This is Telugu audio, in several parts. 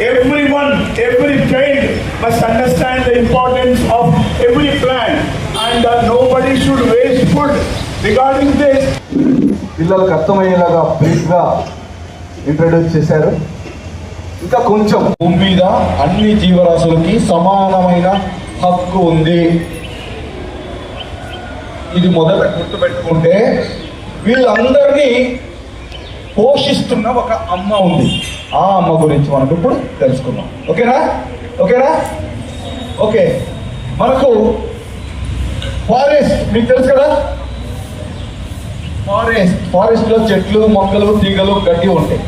everyone, every child must understand the importance of every plant and uh, nobody should waste food. Regarding this, పిల్లలకు అర్థమయ్యేలాగా బ్రీఫ్గా ఇంట్రడ్యూస్ చేశారు ఇంకా కొంచెం భూమి మీద అన్ని జీవరాశులకి సమానమైన హక్కు ఉంది ఇది మొదట గుర్తుపెట్టుకుంటే వీళ్ళందరినీ పోషిస్తున్న ఒక అమ్మ ఉంది. ఆ అమ్మ గురించి మనం ఇప్పుడు తెలుసుకుందాం. ఓకేనా? ఓకేనా? ఓకే. మనకు ఫారెస్ట్ మీకు తెలుసు కదా? ఫారెస్ట్. ఫారెస్ట్లో చెట్లు మొక్కలు తీగలు గడ్డి ఉంటాయి.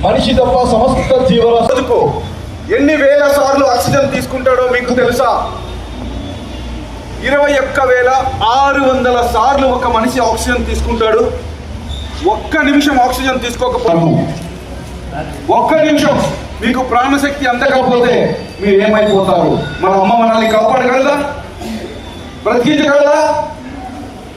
మనిషి తప్ప సమస్త జీవరాశులకు ఎన్ని వేల సార్లు ఆక్సిజన్ తీసుకుంటాడో మీకు తెలుసా? ఇరవై ఒక్క వేల ఆరు వందల సార్లు ఒక మనిషి ఆక్సిజన్ తీసుకుంటాడు. ఒక్క నిమిషం ఆక్సిజన్ తీసుకోకపోతే ఒక్క నిమిషం మీకు ప్రాణశక్తి అందకపోతే మీరు ఏమైపోతారు మన అమ్మ మనల్ని కాపాడగలదా? బ్రతికించగలదా?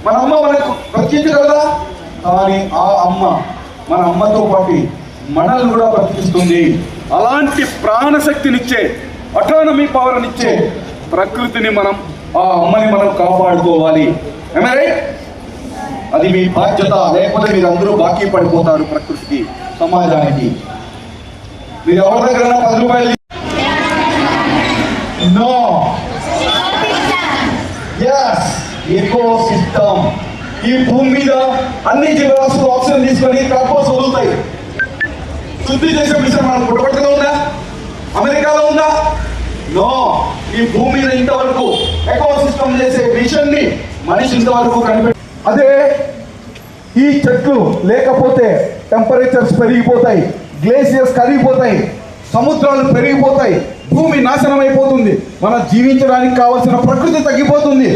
మన అమ్మ మనకు బ్రతికించగలదా? కానీ ఆ అమ్మ మన అమ్మతో పాటు మనల్ని కూడా బ్రతికిస్తుంది. అలాంటి ప్రాణశక్తినిచ్చే అటానమీ పవర్నిచ్చే ప్రకృతిని మనం ఆ అమ్మని మనం కాపాడుకోవాలి. Am అది మీ బాధ్యత లేకపోతే మీరు అందరూ బాకీ పడిపోతారు ప్రకృతికి సమాజానికి. మీరు ఎవరి దగ్గర పది రూపాయలు నో ఎస్ ఎకో సిస్టమ్ ఈ భూమి మీద అన్ని జీవరాశులు ఆక్సిజన్ తీసుకొని కార్బోస్ వదులుతాయి. శుద్ధి చేసే మిషన్ మనం పుట్టపట్టులో ఉందా? అమెరికాలో ఉందా? నో ఈ భూమి మీద ఇంతవరకు ఎకో సిస్టమ్ చేసే మిషన్ని మనిషి ఇంతవరకు కనిపెట్టి అదే ఈ చెట్లు లేకపోతే టెంపరేచర్స్ పెరిగిపోతాయి గ్లేసియర్స్ కరిగిపోతాయి సముద్రాలు పెరిగిపోతాయి భూమి నాశనం అయిపోతుంది మనం జీవించడానికి కావలసిన ప్రకృతి తగ్గిపోతుంది.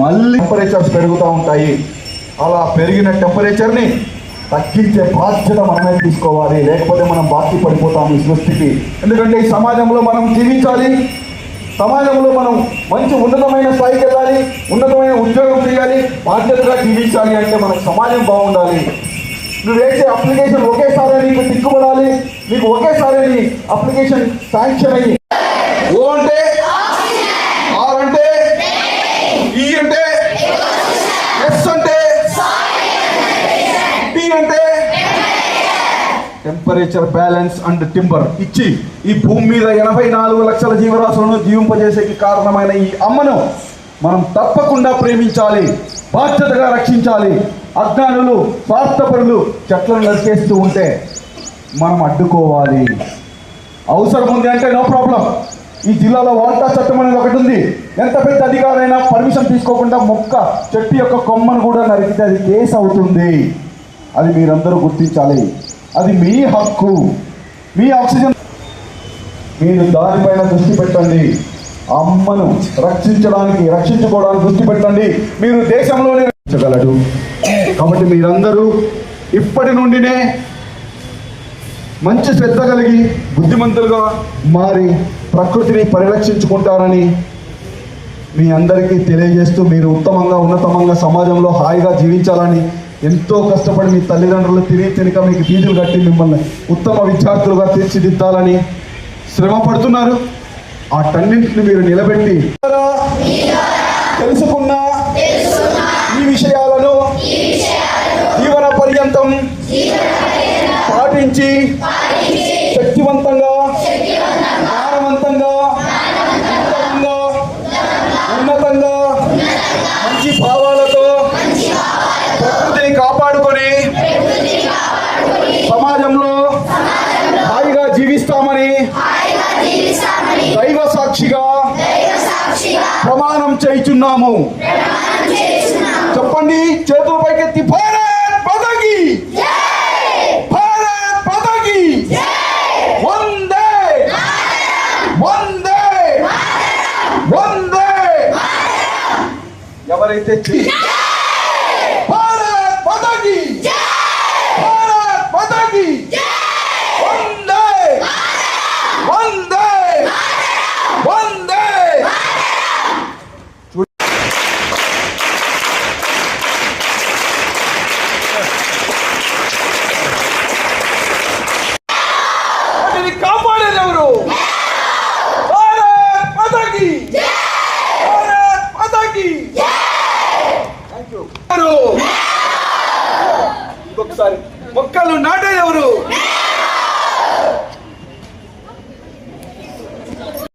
మళ్ళీ టెంపరేచర్స్ పెరుగుతూ ఉంటాయి. అలా పెరిగిన టెంపరేచర్ని తగ్గించే బాధ్యత మనమే తీసుకోవాలి. లేకపోతే మనం బాకీ పడిపోతాము ఈ సృష్టికి. ఎందుకంటే ఈ సమాజంలో మనం జీవించాలి సమాజంలో మనం మంచి ఉన్నతమైన స్థాయికి వెళ్ళాలి ఉన్నతమైన ఉద్యోగం చేయాలి బాధ్యతగా జీవించాలి అంటే మనకు సమాజం బాగుండాలి. నువ్వు వేసే అప్లికేషన్ ఒకేసారి నీకు తిక్కుపడాలి నీకు ఒకేసారి అప్లికేషన్ శాంక్షన్ అయ్యి ఓ అంటే ఆర్ అంటే ఈ అంటే ఎస్ అంటే టీ అంటే టెంపరేచర్ బ్యాలెన్స్ అండ్ టింబర్ ఇచ్చి ఈ భూమి మీద ఎనభై నాలుగు లక్షల జీవరాశులను జీవింపజేసేకి కారణమైన ఈ అమ్మను మనం తప్పకుండా ప్రేమించాలి బాధ్యతగా రక్షించాలి. అజ్ఞానులు స్వార్థపరులు చెట్లను నరికేస్తూ ఉంటే మనం అడ్డుకోవాలి. అవసరం ఉంది అంటే నో ప్రాబ్లం ఈ జిల్లాలో వాల్టా చట్టం అనేది ఒకటి ఉంది. ఎంత పెద్ద అధికారైనా పర్మిషన్ తీసుకోకుండా మొక్క చెట్టు యొక్క కొమ్మను కూడా నరికితే అది కేసు అవుతుంది. అది మీరందరూ గుర్తించాలి. అది మీ హక్కు. మీ ఆక్సిజన్ మీరు దానిపైన దృష్టి పెట్టండి. అమ్మను రక్షించడానికి రక్షించుకోవడానికి దృష్టి పెట్టండి. మీరు దేశంలోనే రక్షించగలడు. కాబట్టి మీరందరూ ఇప్పటి నుండినే మంచి శ్రద్ధ కలిగి బుద్ధిమంతులుగా మారి ప్రకృతిని పరిరక్షించుకుంటారని మీ అందరికీ తెలియజేస్తూ మీరు ఉత్తమంగా ఉన్నతమంగా సమాజంలో హాయిగా జీవించాలని ఎంతో కష్టపడి మీ తల్లిదండ్రులు తిరిగి తినక మీకు ఫీజులు కట్టి మిమ్మల్ని ఉత్తమ విద్యార్థులుగా తీర్చిదిద్దాలని శ్రమ పడుతున్నారు వాటన్నింటిని మీరు నిలబెట్టి తెలుసుకున్న ఈ విషయాలను జీవన పర్యంతం పాటించి శక్తివంతంగా జ్ఞానవంతంగా ఉత్తమంగా, ఉన్నతంగా మంచి భావ ఉన్నాము చెప్పండి చేతుల పైకెత్తి భారత్ పదకి భారత్ పదకి వందే. వందే. వందే. ఎవరైతే Parou!